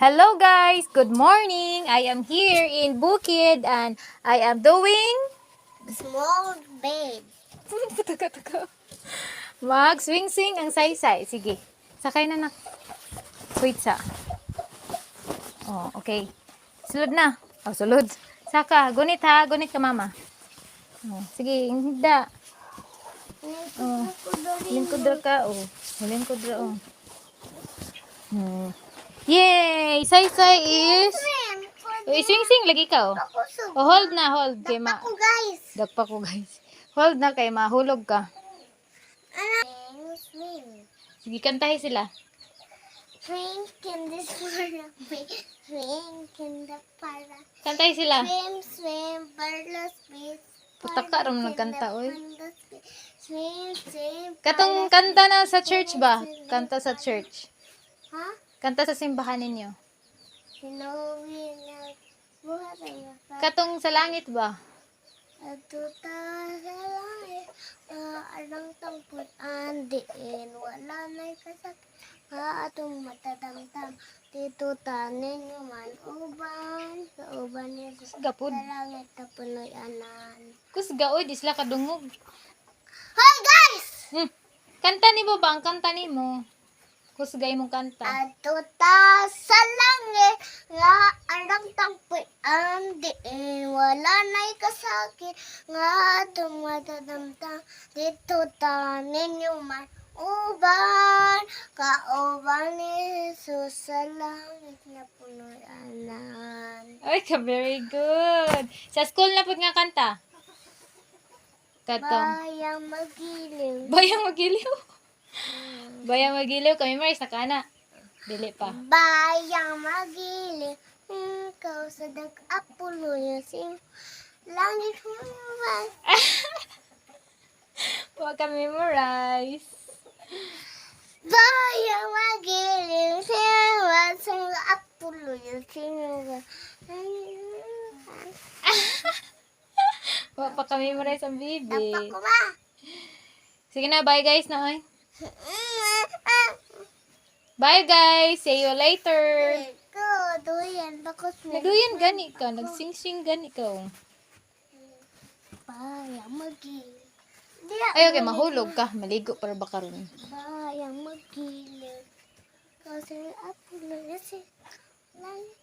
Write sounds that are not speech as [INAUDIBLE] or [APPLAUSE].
Hello guys, good morning. I am here in Bukid and I am doing Small bed. [LAUGHS] Tuka-tuka. Mag swing-swing ang saysay. Sige. Sakay na nak. Wait sa. Oh, okay. Sulod na. Oh, sulod. Saka, gunit ha. Gunit ka mama. Oh, sige, hinda. Oh, lingkod ra ka. Oh, lingkod ra. Oh. Hmm. Yay! Saysay is... Swing-swing lagi ka. Oh. oh, hold na, hold. Kay ma... Ako guys. Dagpa ko guys. Hold na kay mahulog ka. Sige, kantahin sila. Swim in this para. Swim in the para. Kantahin sila. Swim, swim, barlos, space. Putak ka ram nagkanta, oy. Swim, swim. Katong kanta na sa church ba? Kanta sa church. Ha? Kanta sa simbahan ninyo. Na ang Katong sa langit ba? Atuta sa langit, arang tampot andiin, wala na'y kasak, atong matadamtam, dito tanin man uban, sa uban niya sa Gapod. langit na punoy anan. Kus gaoy, di sila kadungog. Hoy guys! Hmm. Kanta ni mo ba? Ang kanta ni mo. Kusgay mong kanta. Atuta sa langit, nga arang tampot andiin, wala na'y kasakit, nga atong matadamtam, dito tanin man uban, kauban ni Jesus sa langit na punoy anan. Ay, ka very good. Sa school na pud nga kanta. Katong. Bayang magiliw. Bayang magiliw. Bayang magiliw. Kami maris na kana. Dili pa. Bayang magiliw. Ikaw sa dag-apulo sing langit human. [LAUGHS] Huwag ka memorize. Bayang magiliw. Siya sa apulo sing Huwag pa ka memorize ang Dapat bibi. ko ba? Sige na, bye guys na oy. [LAUGHS] Bye guys. See you later. Ito, doyan. Bakos na. Naduyan gani ka. Nagsing-sing gani ka. oh. Bayang Ay, okay. Mahulog ka. Maligo para ba karon. Bayang magiliw. Kasi yung sing langit